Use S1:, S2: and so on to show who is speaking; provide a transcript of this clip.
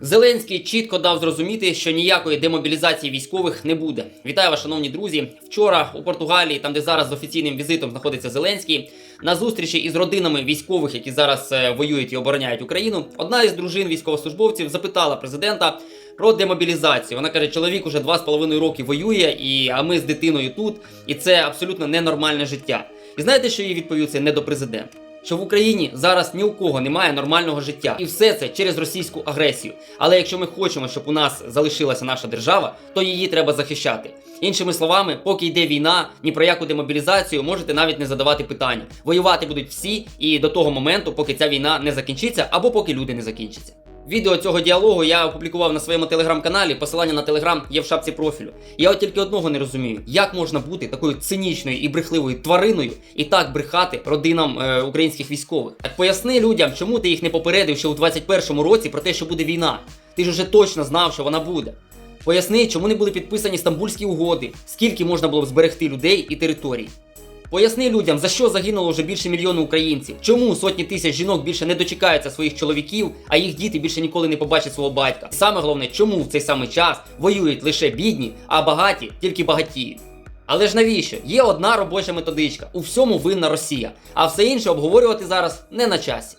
S1: Зеленський чітко дав зрозуміти, що ніякої демобілізації військових не буде. Вітаю вас, шановні друзі. Вчора у Португалії, там де зараз з офіційним візитом знаходиться Зеленський, на зустрічі із родинами військових, які зараз е, воюють і обороняють Україну, одна із дружин військовослужбовців запитала президента про демобілізацію. Вона каже: чоловік уже два з половиною роки воює, і а ми з дитиною тут, і це абсолютно ненормальне життя. І знаєте, що їй відповів це не до президента? Що в Україні зараз ні у кого немає нормального життя, і все це через російську агресію. Але якщо ми хочемо, щоб у нас залишилася наша держава, то її треба захищати. Іншими словами, поки йде війна, ні про яку демобілізацію можете навіть не задавати питання. Воювати будуть всі, і до того моменту, поки ця війна не закінчиться, або поки люди не закінчаться. Відео цього діалогу я опублікував на своєму телеграм-каналі. Посилання на телеграм є в шапці профілю. Я от тільки одного не розумію, як можна бути такою цинічною і брехливою твариною і так брехати родинам е, українських військових. Так поясни людям, чому ти їх не попередив ще у 21-му році про те, що буде війна. Ти ж уже точно знав, що вона буде. Поясни, чому не були підписані стамбульські угоди, скільки можна було б зберегти людей і територій. Поясни людям, за що загинуло вже більше мільйону українців, чому сотні тисяч жінок більше не дочекаються своїх чоловіків, а їх діти більше ніколи не побачать свого батька. І саме головне, чому в цей самий час воюють лише бідні, а багаті тільки багатіють. Але ж навіщо? Є одна робоча методичка. У всьому винна Росія, а все інше обговорювати зараз не на часі.